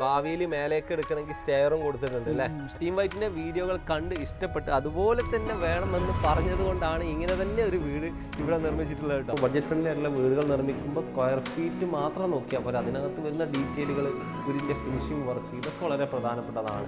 ഭാവിയിൽ മേലേക്ക് എടുക്കണമെങ്കിൽ സ്റ്റെയറും കൊടുത്തിട്ടുണ്ട് അല്ലേ? സ്റ്റീം വൈറ്റിന്റെ വീഡിയോകൾ കണ്ട് ഇഷ്ടപ്പെട്ട് അതുപോലെ തന്നെ വേണമെന്ന് പറഞ്ഞത് കൊണ്ടാണ് ഇങ്ങനെ തന്നെ ഒരു വീട് ഇവിടെ നിർമ്മിച്ചിട്ടുള്ളത് കേട്ടോ. ബഡ്ജറ്റ് ഫ്രണ്ട്ലി ആയിട്ടുള്ള വീടുകൾ നിർമ്മിക്കുമ്പോൾ സ്ക്വയർ ഫീറ്റ് മാത്രം നോക്കിയാൽ പോരാ. അതിനകത്ത് വരുന്ന ഡീറ്റെയിലുകൾ വീടിന്റെ ഫിനിഷിംഗ് വർക്ക് ഇതൊക്കെ വളരെ പ്രധാനപ്പെട്ടതാണ്.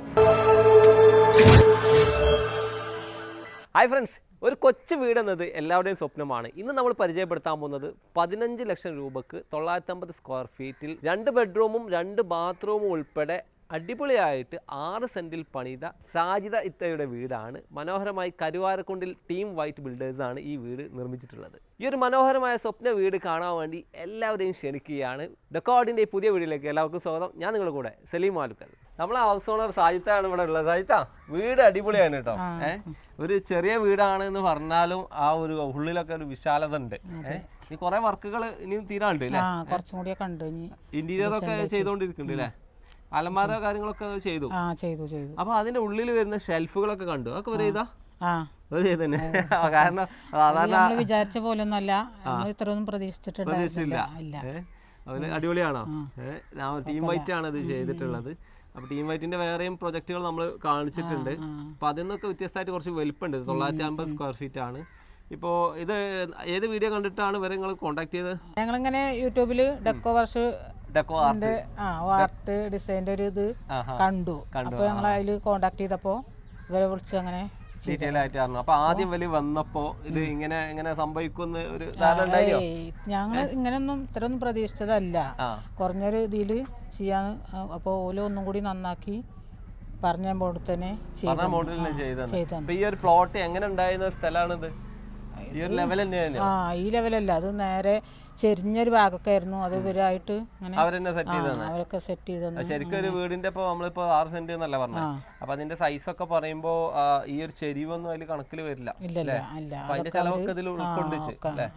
ഹായ് ഫ്രണ്ട്സ് ഒരു കൊച്ചു വീടെന്നത് എല്ലാവരുടെയും സ്വപ്നമാണ്. ഇന്ന് നമ്മൾ പരിചയപ്പെടുത്താൻ പോകുന്നത് പതിനഞ്ച് ലക്ഷം രൂപക്ക് തൊള്ളായിരത്തമ്പത് സ്ക്വയർ ഫീറ്റിൽ രണ്ട് ബെഡ്റൂമും രണ്ട് ബാത്റൂമും ഉൾപ്പെടെ അടിപൊളിയായിട്ട് ആറ് സെന്റിൽ പണിത സാജിദ ഇത്തയുടെ വീടാണ്. മനോഹരമായി കരുവാരക്കുണ്ടിൽ ടീം വൈറ്റ് ബിൽഡേഴ്സാണ് ഈ വീട് നിർമ്മിച്ചിട്ടുള്ളത്. ഈ ഒരു മനോഹരമായ സ്വപ്ന വീട് കാണാൻ വേണ്ടി എല്ലാവരെയും ക്ഷണിക്കുകയാണ്. ഡെക്കോർഡിന്റെ ഈ പുതിയ വീടിലേക്ക് എല്ലാവർക്കും സ്വാഗതം. ഞാൻ നിങ്ങളുടെ കൂടെ സലീം മാലുക്കൽ. നമ്മളെ ഹൗസ് ഓണർ സാജിത്താണ് ഇവിടെ ഉള്ളത്. സാജിത്ത വീട് അടിപൊളിയാണ് കേട്ടോ. ഏഹ് ഒരു ചെറിയ വീടാണ് എന്ന് പറഞ്ഞാലും ആ ഒരു ഉള്ളിലൊക്കെ ഒരു വിശാലത ഉണ്ട് ഏഹ് ഈ കുറെ വർക്കുകൾ ഇനിയും തീരാണ്ട് കുറച്ചും കൂടിയൊക്കെ ഉണ്ട്. ഇന്റീരിയർ ഒക്കെ ചെയ്തോണ്ടിരിക്കുന്നുണ്ട് അല്ലേ? അലമാര കാര്യങ്ങളൊക്കെ ചെയ്തു? ചെയ്തു ചെയ്തു. അപ്പൊ അതിന്റെ ഉള്ളിൽ വരുന്ന ഷെൽഫുകളൊക്കെ കണ്ടു? അതൊക്കെ ഒരു ചെയ്താ തന്നെ കാരണം സാധാരണ വിചാരിച്ച പോലെ ഒന്നല്ല ഇത്രയൊന്നും ഏഹ് അടിപൊളിയാണോ? ടീം വൈറ്റ് ആണ് ഇത് ചെയ്തിട്ടുള്ളത്. അപ്പൊ ടീം വൈറ്റിന്റെ വേറെയും പ്രൊജക്ടുകൾ നമ്മൾ കാണിച്ചിട്ടുണ്ട്. അപ്പൊ അതിൽ നിന്നൊക്കെ വ്യത്യസ്തമായിട്ട് കുറച്ച് വലുപ്പുണ്ട്. തൊള്ളായിരത്തി അമ്പത് സ്ക്വയർ ഫീറ്റ് ആണ്. ഇപ്പോ ഇത് ഏത് വീഡിയോ കണ്ടിട്ടാണ് ഇവരെ നിങ്ങൾ കോൺടാക്ട് ചെയ്തത്? ഞങ്ങളിങ്ങനെ യൂട്യൂബിൽ ഡെക്കോ വർഷ് ഡെക്കോ ആർട്ട് ഡിസൈന്റെ ഒരു ഇത് കണ്ടു. അപ്പോൾ ഞങ്ങൾ അതിൽ കോണ്ടാക്ട് ചെയ്തപ്പോൾ ഇവരെ വിളിച്ച് അങ്ങനെ ഡീറ്റെയിൽ ആയിട്ട് അറിഞ്ഞു അപ്പൊ ആദ്യം വലിയ വന്നപ്പോ ഇത് ഇങ്ങനെ ഇങ്ങനെ സംഭവിക്കുന്ന ഒരു ഞങ്ങൾ ഇങ്ങനെയൊന്നും ഇത്രയൊന്നും പ്രതീക്ഷിച്ചതല്ല. കുറഞ്ഞൊരു ഇതിൽ ചെയ്യാൻ അപ്പോൾ ഓല ഒന്നും കൂടി നന്നാക്കി പറഞ്ഞ പോലെ തന്നെ ചെയ്തു പറഞ്ഞ മോഡലിൽ ചെയ്തത് ഈ ഒരു പ്ലോട്ട് എങ്ങനെ ഉണ്ടായിരുന്ന സ്ഥലമാണിത് ഈ ഒരു ലെവൽ തന്നെയാണ് ആ ഈ ലെവലല്ല അത് നേരെ ചെരിഞ്ഞൊരു ഭാഗമൊക്കെ ആയിരുന്നു അത് ഇവരായിട്ട് ഇങ്ങനെ അവരെന്നെ സെറ്റ് ചെയ്ത് തന്നെ അവരൊക്കെ സെറ്റ് ചെയ്ത് തന്നു. ശരിക്കും ഒരു വീടിന്റെ ഇപ്പൊ നമ്മളിപ്പോ ആറ് സെന്റ് എന്നല്ല പറഞ്ഞത് അപ്പൊ അതിന്റെ സൈസ് ഒക്കെ പറയുമ്പോ ആ, ഈ ഒരു ചെരിവൊന്നും അതിൽ കണക്കിൽ വരില്ല. ഇല്ലല്ല അല്ല? അപ്പൊ അതിന്റെ ചെലവൊക്കെ ഇതിൽ ഉൾക്കൊണ്ടിച്ച് അല്ലേ?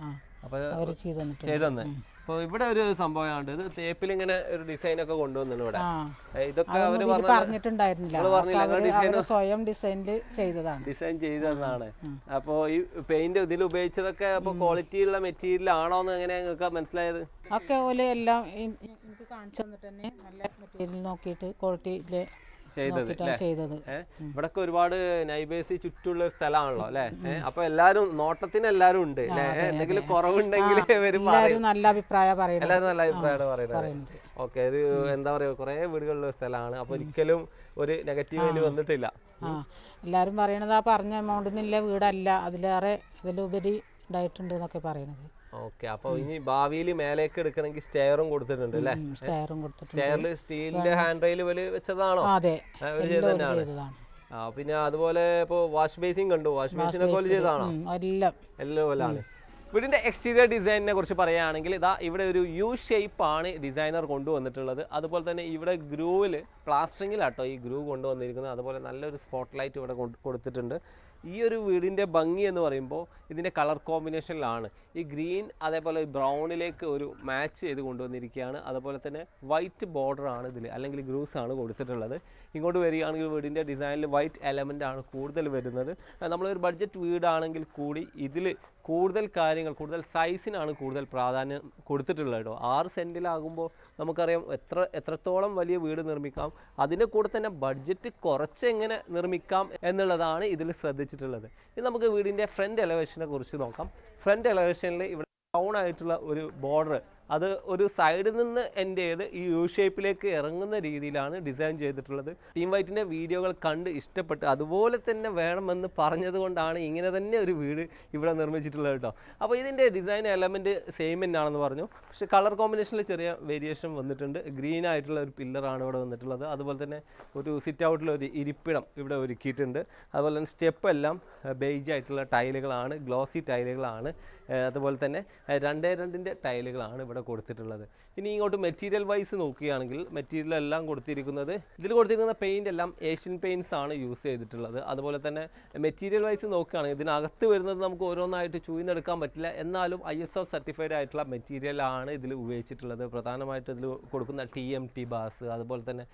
അവർ ചെയ്ത് തന്നിട്ടുണ്ട് ചെയ്തെന്ന് അപ്പൊ ഇവിടെ ഒരു സംഭവമാണ് ഇത് തേപ്പിൽ ഇങ്ങനെ ഒരു ഡിസൈൻ ഒക്കെ കൊണ്ടുവന്നു ഇവിടെ. ഇതൊക്കെ പറഞ്ഞ പറഞ്ഞിട്ടുണ്ടായിരുന്നില്ല. സ്വയം ഡിസൈനിൽ ചെയ്തതാണ്. ഡിസൈൻ ചെയ്തതാണ്. അപ്പോ ഈ പെയിന്റ് ഇതിൽ ഉപയോഗിച്ചതൊക്കെ അപ്പൊ ക്വാളിറ്റി ഉള്ള മെറ്റീരിയൽ ആണോന്ന് എങ്ങനെ നിങ്ങൾക്ക് മനസ്സിലായത്? ഒക്കെ ഓൽ എല്ലാം എനിക്ക് കാണിച്ചു തന്നിട്ട് തന്നെ നല്ല മെറ്റീരിയൽ നോക്കിയിട്ട് ക്വാളിറ്റിയിൽ ചെയ്തത് ചെയ്തത്. ഇവിടൊക്കെ ഒരുപാട് നൈബേസി ചുറ്റുള്ള ഒരു സ്ഥലമാണല്ലോ അല്ലെ? അപ്പൊ എല്ലാരും നോട്ടത്തിന് എല്ലാരും ഉണ്ട് എന്തെങ്കിലും കുറവുണ്ടെങ്കിൽ നല്ല അഭിപ്രായം എല്ലാരും നല്ല അഭിപ്രായമാണ് പറയുന്നത്. ഓക്കെ ഒരു എന്താ പറയാ കുറെ വീടുകളുള്ള സ്ഥലമാണ്. അപ്പൊ ഒരിക്കലും ഒരു നെഗറ്റീവ് അതിൽ വന്നിട്ടില്ല. എല്ലാരും പറയണത് ആ പറഞ്ഞ എമൗണ്ടിനില്ല വീടല്ല. അതിലേറെ ഇതിലുപരി ഉണ്ടായിട്ടുണ്ട് എന്നൊക്കെ പറയണത്. ഓക്കെ അപ്പൊ ഇനി ഭാവിയിൽ മേലേക്ക് എടുക്കണമെങ്കിൽ സ്റ്റെയറും കൊടുത്തിട്ടുണ്ട് അല്ലേ? സ്റ്റെയറും കൊടുത്തിട്ടുണ്ട്. സ്റ്റെയറിൽ സ്റ്റീലിന്റെ ഹാൻഡ് റെയിൽ വലി വെച്ചതാണോ? അതെ. ചെയ്തതാണ്. പിന്നെ അതുപോലെ ഇപ്പോ വാഷ് ബേസിൻ കണ്ടു. വാഷ് ബേസിനൊക്കെ പോലെ ചെയ്തതാണോ? ഉം, എല്ലാം. എല്ലാം പോലാണ് വീടിന്റെ എക്സ്റ്റീരിയർ ഡിസൈനിനെ കുറിച്ച് പറയുകയാണെങ്കിൽ ഇതാ ഇവിടെ ഒരു യു ഷേപ്പ് ആണ് ഡിസൈനർ കൊണ്ടുവന്നിട്ടുള്ളത്. അതുപോലെ തന്നെ ഇവിടെ ഗ്രൂവിൽ പ്ലാസ്റ്ററിങ്ങിലാട്ടോ ഈ ഗ്രൂ കൊണ്ടുവന്നിരിക്കുന്നത്. അതുപോലെ നല്ലൊരു സ്പോട്ട് ലൈറ്റ് ഇവിടെ കൊടുത്തിട്ടുണ്ട്. ഈ ഒരു വീടിന്റെ ഭംഗി എന്ന് പറയുമ്പോൾ ഇതിന്റെ കളർ കോമ്പിനേഷനിലാണ്. ഈ ഗ്രീൻ അതേപോലെ ബ്രൗണിലേക്ക് ഒരു മാച്ച് ചെയ്ത് കൊണ്ടുവന്നിരിക്കുകയാണ്. അതുപോലെ തന്നെ വൈറ്റ് ബോർഡർ ആണ് ഇതിൽ അല്ലെങ്കിൽ ഗ്രൂസ് ആണ് കൊടുത്തിട്ടുള്ളത്. ഇങ്ങോട്ട് വരികയാണെങ്കിൽ വീടിന്റെ ഡിസൈനിൽ വൈറ്റ് എലമെന്റ് ആണ് കൂടുതൽ വരുന്നത്. നമ്മളൊരു ബഡ്ജറ്റ് വീടാണെങ്കിൽ കൂടി ഇതിൽ കൂടുതൽ കാര്യങ്ങൾ കൂടുതൽ സൈസിനാണ് കൂടുതൽ പ്രാധാന്യം കൊടുത്തിട്ടുള്ളത് കേട്ടോ. ആറ് സെന്റിലാകുമ്പോൾ നമുക്കറിയാം എത്ര എത്രത്തോളം വലിയ വീട് നിർമ്മിക്കാം. അതിന്റെ കൂടെ തന്നെ ബഡ്ജറ്റ് കുറച്ച് എങ്ങനെ നിർമ്മിക്കാം എന്നുള്ളതാണ് ഇതിൽ ശ്രദ്ധിച്ചിട്ടുള്ളത് ഇനി നമുക്ക് വീടിന്റെ ഫ്രണ്ട് എലവേഷനെ കുറിച്ച് നോക്കാം. ഫ്രണ്ട് എലവേഷനിൽ ഇവിടെ ടൗൺ ആയിട്ടുള്ള ഒരു ബോർഡർ അത് ഒരു സൈഡിൽ നിന്ന് എന്റെ ചെയ്ത് ഈ യു ഷേപ്പിലേക്ക് ഇറങ്ങുന്ന രീതിയിലാണ് ഡിസൈൻ ചെയ്തിട്ടുള്ളത്. ടീം വൈറ്റിന്റെ വീഡിയോകൾ കണ്ട് ഇഷ്ടപ്പെട്ട് അതുപോലെ തന്നെ വേണമെന്ന് പറഞ്ഞത് കൊണ്ടാണ് ഇങ്ങനെ തന്നെ ഒരു വീട് ഇവിടെ നിർമ്മിച്ചിട്ടുള്ളത് കേട്ടോ അപ്പോൾ ഇതിന്റെ ഡിസൈൻ എലമെന്റ് സെയിം തന്നെയാണെന്ന് പറഞ്ഞു. പക്ഷേ കളർ കോമ്പിനേഷനിൽ ചെറിയ വേരിയേഷൻ വന്നിട്ടുണ്ട്. ഗ്രീൻ ആയിട്ടുള്ള ഒരു പില്ലറാണ് ഇവിടെ വന്നിട്ടുള്ളത്. അതുപോലെ തന്നെ ഒരു സിറ്റ് ഔട്ടിൽ ഒരു ഇരിപ്പിടം ഇവിടെ ഒരുക്കിയിട്ടുണ്ട്. അതുപോലെ തന്നെ സ്റ്റെപ്പ് എല്ലാം ആയിട്ടുള്ള ടൈലുകളാണ് ഗ്ലോസി ടൈലുകളാണ് അതുപോലെ തന്നെ രണ്ടേ രണ്ടിന്റെ ടൈലുകളാണ് ഇവിടെ കൊടുത്തിട്ടുള്ളത്. ഇനി ഇങ്ങോട്ട് മെറ്റീരിയൽ വൈസ് നോക്കുകയാണെങ്കിൽ മെറ്റീരിയൽ എല്ലാം കൊടുത്തിരിക്കുന്നത് ഇതിൽ കൊടുത്തിരിക്കുന്ന പെയിന്റ് എല്ലാം ഏഷ്യൻ പെയിന്റ്സ് ആണ് യൂസ് ചെയ്തിട്ടുള്ളത്. അതുപോലെ തന്നെ മെറ്റീരിയൽ വൈസ് നോക്കുകയാണെങ്കിൽ ഇതിനകത്ത് വരുന്നത് നമുക്ക് ഓരോന്നായിട്ട് ചൂയിന്നെടുക്കാൻ പറ്റില്ല. എന്നാലും ഐ എസ് ഒ സർട്ടിഫൈഡ് ആയിട്ടുള്ള മെറ്റീരിയൽ ആണ് ഇതിൽ ഉപയോഗിച്ചിട്ടുള്ളത്. പ്രധാനമായിട്ട് ഇതിൽ കൊടുക്കുന്ന ടി എം ടി ബാസ് അതുപോലെ തന്നെ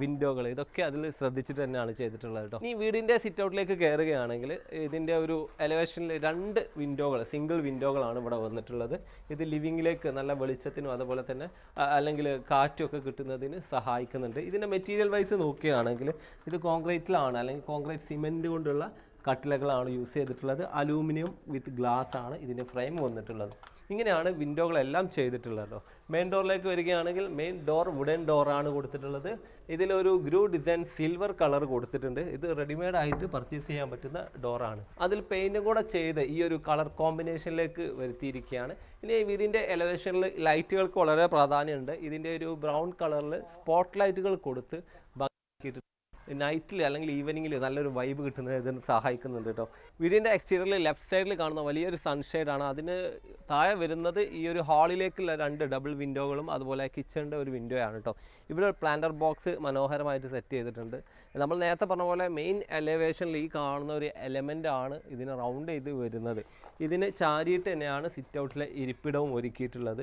വിൻഡോകൾ ഇതൊക്കെ അതിൽ ശ്രദ്ധിച്ചിട്ട് തന്നെയാണ് ചെയ്തിട്ടുള്ളത് കേട്ടോ. ഈ വീടിന്റെ സിറ്റ് ഔട്ടിലേക്ക് കയറുകയാണെങ്കിൽ ഇതിന്റെ ഒരു എലവേഷനിൽ രണ്ട് വിൻഡോകൾ സിംഗിൾ വിൻഡോകളാണ് ഇവിടെ വന്നിട്ടുള്ളത്. ഇത് ലിവിങ്ങിലേക്ക് നല്ല വെളിച്ചത്തിനും അതുപോലെ അതുപോലെ തന്നെ അല്ലെങ്കിൽ കാറ്റൊക്കെ കിട്ടുന്നതിന് സഹായിക്കുന്നുണ്ട്. ഇതിന്റെ മെറ്റീരിയൽ വൈസ് നോക്കുകയാണെങ്കിൽ ഇത് കോൺക്രീറ്റിലാണ് അല്ലെങ്കിൽ കോൺക്രീറ്റ് സിമെന്റ് കൊണ്ടുള്ള കട്ടിലകളാണ് യൂസ് ചെയ്തിട്ടുള്ളത്. അലൂമിനിയം വിത്ത് ഗ്ലാസ് ആണ് ഇതിന്റെ ഫ്രെയിം വന്നിട്ടുള്ളത്. ഇങ്ങനെയാണ് വിൻഡോകളെല്ലാം ചെയ്തിട്ടുള്ളത് മെയിൻ ഡോറിലേക്ക് വരികയാണെങ്കിൽ മെയിൻ ഡോർ വുഡൻ ഡോറാണ് കൊടുത്തിട്ടുള്ളത്. ഇതിലൊരു ഗ്രൂ ഡിസൈൻ സിൽവർ കളർ കൊടുത്തിട്ടുണ്ട്. ഇത് റെഡിമെയ്ഡ് ആയിട്ട് പർച്ചേസ് ചെയ്യാൻ പറ്റുന്ന ഡോറാണ് അതിൽ പെയിന്റും കൂടെ ചെയ്ത് ഈ ഒരു കളർ കോമ്പിനേഷനിലേക്ക് വരുത്തിയിരിക്കുകയാണ്. ഇനി വീടിന്റെ എലവേഷനിൽ ലൈറ്റുകൾക്ക് വളരെ പ്രാധാന്യമുണ്ട്. ഇതിന്റെ ഒരു ബ്രൗൺ കളറിൽ സ്പോട്ട് ലൈറ്റുകൾ കൊടുത്ത് ഭംഗിയാക്കിയിട്ടുണ്ട്. നൈറ്റിൽ അല്ലെങ്കിൽ ഈവനിങ്ങിൽ നല്ലൊരു വൈബ് കിട്ടുന്നത് ഇതിന് സഹായിക്കുന്നുണ്ട് കേട്ടോ. വീടിന്റെ എക്സ്റ്റീരിയറിൽ ലെഫ്റ്റ് സൈഡിൽ കാണുന്ന വലിയൊരു സൺഷെയ്ഡാണ് അതിന് താഴെ വരുന്നത് ഈ ഒരു ഹാളിലേക്കുള്ള രണ്ട് ഡബിൾ വിൻഡോകളും അതുപോലെ കിച്ചണിന്റെ ഒരു വിൻഡോ ആണ് കേട്ടോ. ഇവിടെ ഒരു പ്ലാന്റർ ബോക്സ് മനോഹരമായിട്ട് സെറ്റ് ചെയ്തിട്ടുണ്ട്. നമ്മൾ നേരത്തെ പറഞ്ഞ പോലെ മെയിൻ എലവേഷനിൽ ഈ കാണുന്ന ഒരു എലമെന്റ് ആണ് ഇതിന് റൗണ്ട് ചെയ്ത് വരുന്നത്. ഇതിന് ചാരിയിട്ട് തന്നെയാണ് സിറ്റ് ഔട്ടിലെ ഇരിപ്പിടവും ഒരുക്കിയിട്ടുള്ളത്.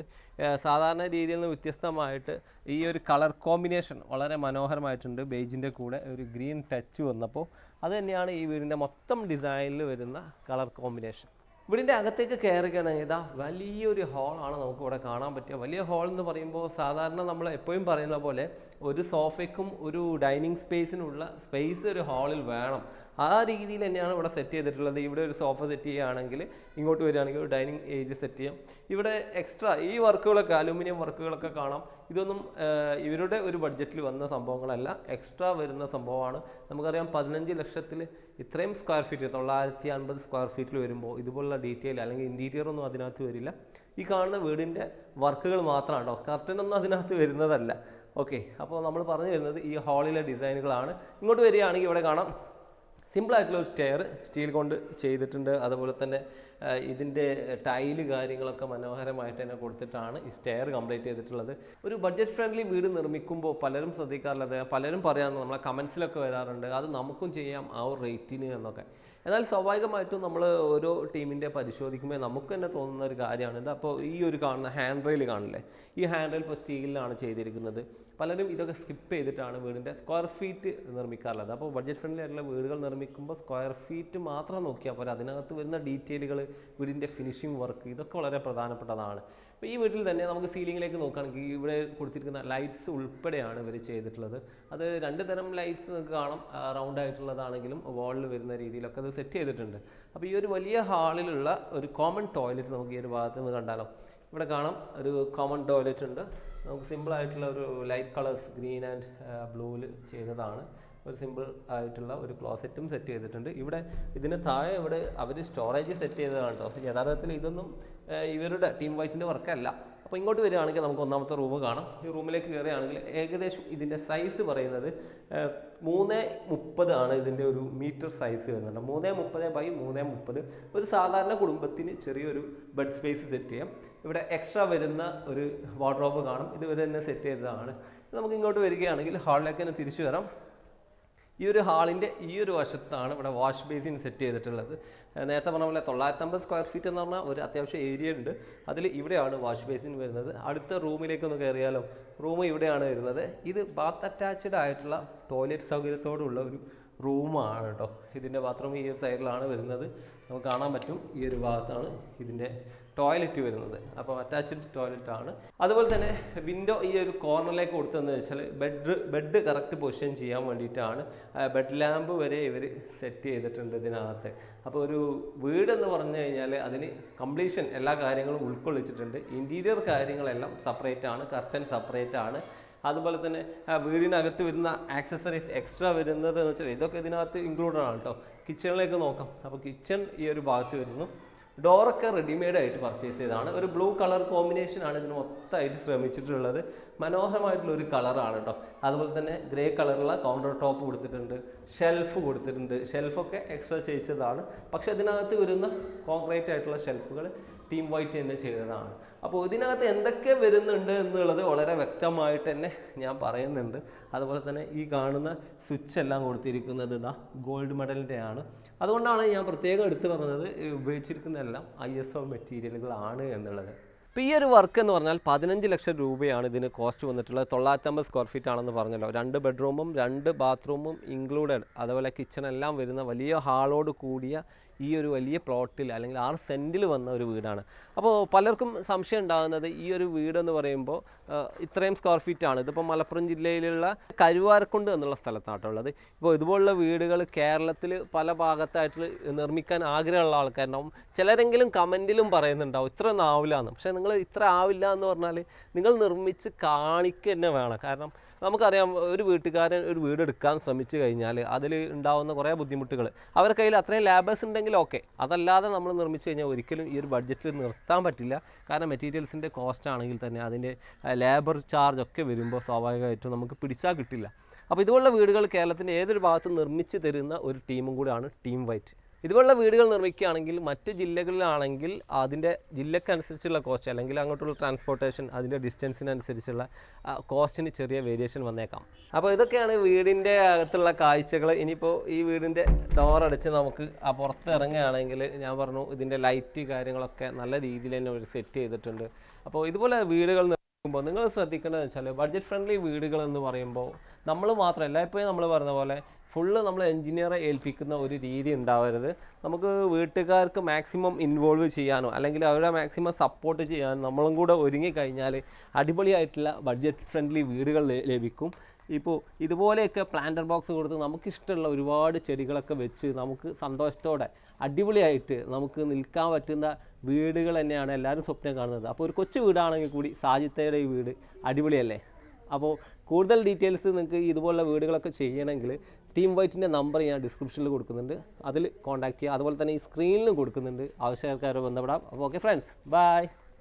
സാധാരണ രീതിയിൽ നിന്ന് വ്യത്യസ്തമായിട്ട് ഈ ഒരു കളർ കോമ്പിനേഷൻ വളരെ മനോഹരമായിട്ടുണ്ട് ബേജിന്റെ കൂടെ. ഒരു ഗ്രീൻ ടച്ച് വന്നപ്പോൾ അത് തന്നെയാണ് ഈ വീടിന്റെ മൊത്തം ഡിസൈനിൽ വരുന്ന കളർ കോമ്പിനേഷൻ. വീടിന്റെ അകത്തേക്ക് കയറുകയാണെങ്കിൽ ഇതാ വലിയൊരു ഹാളാണ് നമുക്ക് ഇവിടെ കാണാൻ പറ്റുക. വലിയ ഹാൾ എന്ന് പറയുമ്പോൾ സാധാരണ നമ്മൾ എപ്പോഴും പറയുന്ന പോലെ ഒരു സോഫയ്ക്കും ഒരു ഡൈനിങ് സ്പേസിനുള്ള സ്പേസ് ഒരു ഹാളിൽ വേണം. ആ രീതിയിൽ തന്നെയാണ് ഇവിടെ സെറ്റ് ചെയ്തിട്ടുള്ളത്. ഇവിടെ ഒരു സോഫ സെറ്റ് ചെയ്യുകയാണെങ്കിൽ ഇങ്ങോട്ട് വരികയാണെങ്കിൽ ഒരു ഡൈനിങ് ഏരിയ സെറ്റ് ചെയ്യാം. ഇവിടെ എക്സ്ട്രാ ഈ വർക്കുകളൊക്കെ അലൂമിനിയം വർക്കുകളൊക്കെ കാണാം. ഇതൊന്നും ഇവരുടെ ഒരു ബഡ്ജറ്റിൽ വന്ന സംഭവങ്ങളല്ല. എക്സ്ട്രാ വരുന്ന സംഭവമാണ്. നമുക്കറിയാം പതിനഞ്ച് ലക്ഷത്തിൽ ഇത്രയും സ്ക്വയർ ഫീറ്റ് തൊള്ളായിരത്തി അൻപത് സ്ക്വയർ ഫീറ്റിൽ വരുമ്പോൾ ഇതുപോലുള്ള ഡീറ്റെയിൽ അല്ലെങ്കിൽ ഇന്റീരിയർ ഒന്നും അതിനകത്ത് വരില്ല. ഈ കാണുന്ന വീടിന്റെ വർക്കുകൾ മാത്രമാണ്? കേട്ടോ കർട്ടൻ ഒന്നും അതിനകത്ത് വരുന്നതല്ല. ഓക്കെ അപ്പോൾ നമ്മൾ പറഞ്ഞു വരുന്നത് ഈ ഹാളിലെ ഡിസൈനുകളാണ് ഇങ്ങോട്ട് വരികയാണെങ്കിൽ ഇവിടെ കാണാം. സിമ്പിളായിട്ടുള്ള ഒരു സ്റ്റെയർ സ്റ്റീൽ കൊണ്ട് ചെയ്തിട്ടുണ്ട്. അതുപോലെ തന്നെ ഇതിന്റെ ടൈൽ കാര്യങ്ങളൊക്കെ മനോഹരമായിട്ട് തന്നെ കൊടുത്തിട്ടാണ് ഈ സ്റ്റെയർ കംപ്ലീറ്റ് ചെയ്തിട്ടുള്ളത്. ഒരു ബഡ്ജറ്റ് ഫ്രണ്ട്ലി വീട് നിർമ്മിക്കുമ്പോൾ പലരും ശ്രദ്ധിക്കാറുള്ളത് പലരും പറയാറുണ്ട് നമ്മളെ കമൻസിലൊക്കെ വരാറുണ്ട് അത് നമുക്കും ചെയ്യാം ആ ഒരു റേറ്റിന് എന്നൊക്കെ. എന്നാൽ സ്വാഭാവികമായിട്ടും നമ്മൾ ഓരോ ടീമിന്റെ പരിശോധിക്കുമ്പോൾ നമുക്ക് തന്നെ തോന്നുന്ന ഒരു കാര്യമാണ്. ഇത് അപ്പോൾ ഈ ഒരു കാണുന്ന ഹാൻഡ് റെയിൽ കാണില്ലേ? ഈ ഹാൻഡ് റെയിൽ ഇപ്പോൾ സ്റ്റീലിലാണ് ചെയ്തിരിക്കുന്നത്. പലരും ഇതൊക്കെ സ്കിപ്പ് ചെയ്തിട്ടാണ് വീടിന്റെ സ്ക്വയർ ഫീറ്റ് നിർമ്മിക്കാറുള്ളത്. അപ്പോൾ ബഡ്ജറ്റ് ഫ്രണ്ട്ലി ആയിട്ടുള്ള വീടുകൾ നിർമ്മിക്കുമ്പോൾ സ്ക്വയർ ഫീറ്റ് മാത്രം നോക്കിയാൽ പോരാ. അതിനകത്ത് വരുന്ന ഡീറ്റെയിലുകൾ വീടിന്റെ ഫിനിഷിംഗ് വർക്ക് ഇതൊക്കെ വളരെ പ്രധാനപ്പെട്ടതാണ്. അപ്പോൾ ഈ വീട്ടിൽ തന്നെ നമുക്ക് സീലിങ്ങിലേക്ക് നോക്കുകയാണെങ്കിൽ ഇവിടെ കൊടുത്തിരിക്കുന്ന ലൈറ്റ്സ് ഉൾപ്പെടെയാണ് ഇവർ ചെയ്തിട്ടുള്ളത്. അത് രണ്ട് തരം ലൈറ്റ്സ് നിങ്ങൾക്ക് കാണാം. റൗണ്ട് ആയിട്ടുള്ളതാണെങ്കിലും വാളിൽ വരുന്ന രീതിയിലൊക്കെ അത് സെറ്റ് ചെയ്തിട്ടുണ്ട്. അപ്പോൾ ഈ ഒരു വലിയ ഹാളിലുള്ള ഒരു കോമൺ ടോയ്ലറ്റ് നമുക്ക് ഈ ഒരു ഭാഗത്ത് നിന്ന് കണ്ടാലോ. ഇവിടെ കാണാം ഒരു കോമൺ ടോയ്ലറ്റ് ഉണ്ട്. നമുക്ക് സിമ്പിളായിട്ടുള്ള ഒരു ലൈറ്റ് കളേഴ്സ് ഗ്രീൻ ആൻഡ് ബ്ലൂവിൽ ചെയ്തതാണ്. ഒരു സിമ്പിൾ ആയിട്ടുള്ള ഒരു ക്ലോസറ്റും സെറ്റ് ചെയ്തിട്ടുണ്ട്. ഇവിടെ ഇതിന് താഴെ ഇവിടെ അവർ സ്റ്റോറേജ് സെറ്റ് ചെയ്തതാണ് കേട്ടോ സോ യഥാർത്ഥത്തിൽ ഇതൊന്നും ഇവരുടെ ടീം വൈറ്റിന്റെ വർക്കല്ല അപ്പോൾ ഇങ്ങോട്ട് വരികയാണെങ്കിൽ നമുക്ക് ഒന്നാമത്തെ റൂം കാണാം. ഈ റൂമിലേക്ക് കയറുകയാണെങ്കിൽ ഏകദേശം ഇതിന്റെ സൈസ് പറയുന്നത് മൂന്ന് മുപ്പത് ആണ് ഇതിന്റെ ഒരു മീറ്റർ സൈസ് വരുന്നുണ്ട് മൂന്ന് മുപ്പത് ബൈ മൂന്ന് മുപ്പത്. ഒരു സാധാരണ കുടുംബത്തിന് ചെറിയൊരു ബെഡ് സ്പേസ് സെറ്റ് ചെയ്യാം. ഇവിടെ എക്സ്ട്രാ വരുന്ന ഒരു വാർഡ്രോബ് കാണും. ഇതുവരെ തന്നെ സെറ്റ് ചെയ്തതാണ്. നമുക്ക് ഇങ്ങോട്ട് വരികയാണെങ്കിൽ ഹാളിലേക്ക് തന്നെ തിരിച്ചു വരാം. ഈ ഒരു ഹാളിന്റെ ഈ ഒരു വശത്താണ് ഇവിടെ വാഷ് ബേസിൻ സെറ്റ് ചെയ്തിട്ടുള്ളത്. നേരത്തെ പറഞ്ഞ പോലെ തൊള്ളായിരത്തമ്പത് സ്ക്വയർ ഫീറ്റ് എന്ന് പറഞ്ഞാൽ ഒരു അത്യാവശ്യം ഏരിയ ഉണ്ട്. അതിൽ ഇവിടെയാണ് വാഷ് ബേസിൻ വരുന്നത്. അടുത്ത റൂമിലേക്കൊന്ന് കയറിയാലോ? റൂം ഇവിടെയാണ് വരുന്നത്. ഇത് ബാത്ത് അറ്റാച്ച്ഡ് ആയിട്ടുള്ള ടോയ്ലറ്റ് സൗകര്യത്തോടുള്ള ഒരു റൂമാണ് കേട്ടോ ഇതിന്റെ ബാത്റൂം ഈ ഒരു സൈഡിലാണ് വരുന്നത്. നമുക്ക് കാണാൻ പറ്റും ഈ ഒരു ഭാഗത്താണ് ഇതിന്റെ ടോയ്ലറ്റ് വരുന്നത്. അപ്പോൾ അറ്റാച്ച്ഡ് ടോയ്ലറ്റ് ആണ്. അതുപോലെ തന്നെ വിൻഡോ ഈ ഒരു കോർണറിലേക്ക് കൊടുത്തതെന്ന് വെച്ചാൽ ബെഡ് ബെഡ് കറക്റ്റ് പൊസിഷൻ ചെയ്യാൻ വേണ്ടിയിട്ടാണ് ബെഡ് ലാമ്പ് വരെ ഇവർ സെറ്റ് ചെയ്തിട്ടുണ്ട് ഇതിനകത്ത്. അപ്പോൾ ഒരു വീടെന്ന് പറഞ്ഞു കഴിഞ്ഞാൽ അതിന് കംപ്ലീഷൻ എല്ലാ കാര്യങ്ങളും ഉൾക്കൊള്ളിച്ചിട്ടുണ്ട്. ഇന്റീരിയർ കാര്യങ്ങളെല്ലാം സെപ്പറേറ്റ് ആണ് കർട്ടൻ സെപ്പറേറ്റ് ആണ്. അതുപോലെ തന്നെ വീടിനകത്ത് വരുന്ന ആക്സസറീസ് എക്സ്ട്രാ വരുന്നത് എന്ന് വെച്ചാൽ ഇതൊക്കെ ഇതിനകത്ത് ഇൻക്ലൂഡഡ് ആണ് കേട്ടോ കിച്ചണിലേക്ക് നോക്കാം. അപ്പോൾ കിച്ചൺ ഈ ഒരു ഭാഗത്ത് വരുന്നു. ഡോറൊക്കെ റെഡിമെയ്ഡ് ആയിട്ട് പർച്ചേസ് ചെയ്തതാണ്. ഒരു ബ്ലൂ കളർ കോമ്പിനേഷൻ ആണ് ഇതിന് മൊത്തമായിട്ട് ശ്രമിച്ചിട്ടുള്ളത്. മനോഹരമായിട്ടുള്ള ഒരു കളറാണ് കേട്ടോ അതുപോലെ തന്നെ ഗ്രേ കളറുള്ള കൗണ്ടർ ടോപ്പ് കൊടുത്തിട്ടുണ്ട്. ഷെൽഫ് കൊടുത്തിട്ടുണ്ട്. ഷെൽഫൊക്കെ എക്സ്ട്രാ ചെയ്യിച്ചതാണ്. പക്ഷേ അതിനകത്ത് വരുന്ന കോൺക്രീറ്റ് ആയിട്ടുള്ള ഷെൽഫുകൾ ടീം വൈറ്റ് തന്നെ ചെയ്തതാണ്. അപ്പോൾ ഇതിനകത്ത് എന്തൊക്കെ വരുന്നുണ്ട് എന്നുള്ളത് വളരെ വ്യക്തമായിട്ട് തന്നെ ഞാൻ പറയുന്നുണ്ട്. അതുപോലെ തന്നെ ഈ കാണുന്ന സ്വിച്ച് എല്ലാം കൊടുത്തിരിക്കുന്നത് ഇതാ ഗോൾഡ് മെഡലിന്റെ ആണ്. അതുകൊണ്ടാണ് ഞാൻ പ്രത്യേകം എടുത്തു പറഞ്ഞത് ഉപയോഗിച്ചിരിക്കുന്നതെല്ലാം ഐ എസ് ഒ മെറ്റീരിയലുകളാണ് എന്നുള്ളത്. അപ്പോൾ ഈ ഒരു വർക്ക് എന്ന് പറഞ്ഞാൽ പതിനഞ്ച് ലക്ഷം രൂപയാണ് ഇതിന് കോസ്റ്റ് വന്നിട്ടുള്ളത്. തൊള്ളായിരത്തമ്പത് സ്ക്വയർ ഫീറ്റ് ആണെന്ന് പറഞ്ഞല്ലോ. രണ്ട് ബെഡ്റൂമും രണ്ട് ബാത്റൂമും ഇൻക്ലൂഡഡ് അതുപോലെ കിച്ചൺ എല്ലാം വരുന്ന വലിയ ഹാളോട് കൂടിയ ഈ ഒരു വലിയ പ്ലോട്ടിൽ അല്ലെങ്കിൽ ആറ് സെന്റിൽ വന്ന ഒരു വീടാണ്. അപ്പോൾ പലർക്കും സംശയം ഉണ്ടാകുന്നത് ഈ ഒരു വീടെന്ന് പറയുമ്പോൾ ഇത്രയും സ്ക്വയർ ഫീറ്റ് ആണ്. ഇതിപ്പോൾ മലപ്പുറം ജില്ലയിലുള്ള കരുവാരക്കുണ്ട് എന്നുള്ള സ്ഥലത്താട്ടുള്ളത് ഇപ്പോൾ ഇതുപോലുള്ള വീടുകൾ കേരളത്തിൽ പല ഭാഗത്തായിട്ട് നിർമ്മിക്കാൻ ആഗ്രഹമുള്ള ആൾക്കാരുണ്ടാവും. ചിലരെങ്കിലും കമന്റിലും പറയുന്നുണ്ടാവും ഇത്ര നാവിലാണ് പക്ഷേ നിങ്ങൾ ഇത്ര ആവില്ല എന്ന് പറഞ്ഞാൽ നിങ്ങൾ നിർമ്മിച്ച് കാണിക്കുക തന്നെ വേണം. കാരണം നമുക്കറിയാം ഒരു വീട്ടുകാരൻ ഒരു വീട് എടുക്കാൻ ശ്രമിച്ചു കഴിഞ്ഞാൽ അതിൽ ഉണ്ടാവുന്ന കുറേ ബുദ്ധിമുട്ടുകൾ അവരുടെ കയ്യിൽ അത്രയും ലേബേഴ്സ് ഉണ്ടെങ്കിൽ ഓക്കെ അതല്ലാതെ നമ്മൾ നിർമ്മിച്ചു കഴിഞ്ഞാൽ ഒരിക്കലും ഈ ഒരു ബഡ്ജറ്റിൽ നിർത്താൻ പറ്റില്ല. കാരണം മെറ്റീരിയൽസിന്റെ കോസ്റ്റ് ആണെങ്കിൽ തന്നെ അതിന്റെ ലേബർ ചാർജ് ഒക്കെ വരുമ്പോൾ സ്വാഭാവികമായിട്ടും നമുക്ക് പിടിച്ചാൽ കിട്ടില്ല. അപ്പോൾ ഇതുപോലുള്ള വീടുകൾ കേരളത്തിന്റെ ഏതൊരു ഭാഗത്തും നിർമ്മിച്ച് തരുന്ന ഒരു ടീമും കൂടിയാണ് ടീം വൈറ്റ് ഇതുപോലുള്ള വീടുകൾ നിർമ്മിക്കുകയാണെങ്കിൽ മറ്റ് ജില്ലകളിലാണെങ്കിൽ അതിന്റെ ജില്ലക്കനുസരിച്ചുള്ള കോസ്റ്റ് അല്ലെങ്കിൽ അങ്ങോട്ടുള്ള ട്രാൻസ്പോർട്ടേഷൻ അതിന്റെ ഡിസ്റ്റൻസിനനുസരിച്ചുള്ള കോസ്റ്റിന് ചെറിയ വേരിയേഷൻ വന്നേക്കാം. അപ്പോൾ ഇതൊക്കെയാണ് വീടിന്റെ അകത്തുള്ള കാഴ്ചകൾ. ഇനിയിപ്പോൾ ഈ വീടിന്റെ ഡോർ അടച്ച് നമുക്ക് ആ പുറത്ത് ഇറങ്ങുകയാണെങ്കിൽ ഞാൻ പറഞ്ഞു ഇതിന്റെ ലൈറ്റ് കാര്യങ്ങളൊക്കെ നല്ല രീതിയിൽ തന്നെ ഒരു സെറ്റ് ചെയ്തിട്ടുണ്ട്. അപ്പോൾ ഇതുപോലെ വീടുകൾ നിർമ്മിക്കുമ്പോൾ നിങ്ങൾ ശ്രദ്ധിക്കേണ്ടതെന്ന് വെച്ചാൽ ബഡ്ജറ്റ് ഫ്രണ്ട്ലി വീടുകൾ എന്ന് പറയുമ്പോൾ നമ്മൾ മാത്രമല്ല എപ്പോഴും നമ്മൾ പറഞ്ഞ പോലെ ഫുള്ള് നമ്മൾ എഞ്ചിനീയറെ ഏൽപ്പിക്കുന്ന ഒരു രീതി ഉണ്ടാവരുത്. നമുക്ക് വീട്ടുകാർക്ക് മാക്സിമം ഇൻവോൾവ് ചെയ്യാനോ അല്ലെങ്കിൽ അവരെ മാക്സിമം സപ്പോർട്ട് ചെയ്യാനോ നമ്മളും കൂടെ ഒരുങ്ങി കഴിഞ്ഞാൽ അടിപൊളിയായിട്ടുള്ള ബഡ്ജറ്റ് ഫ്രണ്ട്ലി വീടുകൾ ലഭിക്കും. ഇപ്പോൾ ഇതുപോലെയൊക്കെ പ്ലാന്റർ ബോക്സ് കൊടുത്ത് നമുക്കിഷ്ടമുള്ള ഒരുപാട് ചെടികളൊക്കെ വെച്ച് നമുക്ക് സന്തോഷത്തോടെ അടിപൊളിയായിട്ട് നമുക്ക് നിൽക്കാൻ പറ്റുന്ന വീടുകൾ തന്നെയാണ് എല്ലാവരും സ്വപ്നം കാണുന്നത്. അപ്പോൾ ഒരു കൊച്ചു വീടാണെങ്കിൽ കൂടി സാജിത്തയുടെ ഈ വീട് അടിപൊളിയല്ലേ? അപ്പോൾ കൂടുതൽ ഡീറ്റെയിൽസ് നിങ്ങൾക്ക് ഇതുപോലുള്ള വീടുകളൊക്കെ ചെയ്യണമെങ്കിൽ ടീം വൈറ്റിന്റെ നമ്പർ ഞാൻ ഡിസ്ക്രിപ്ഷനിൽ കൊടുക്കുന്നുണ്ട്. അതിൽ കോൺടാക്റ്റ് ചെയ്യുക. അതുപോലെ തന്നെ ഈ സ്ക്രീനിലും കൊടുക്കുന്നുണ്ട്. ആവശ്യക്കാരെ ബന്ധപ്പെടാം. അപ്പോൾ ഓക്കെ ഫ്രണ്ട്സ് ബൈ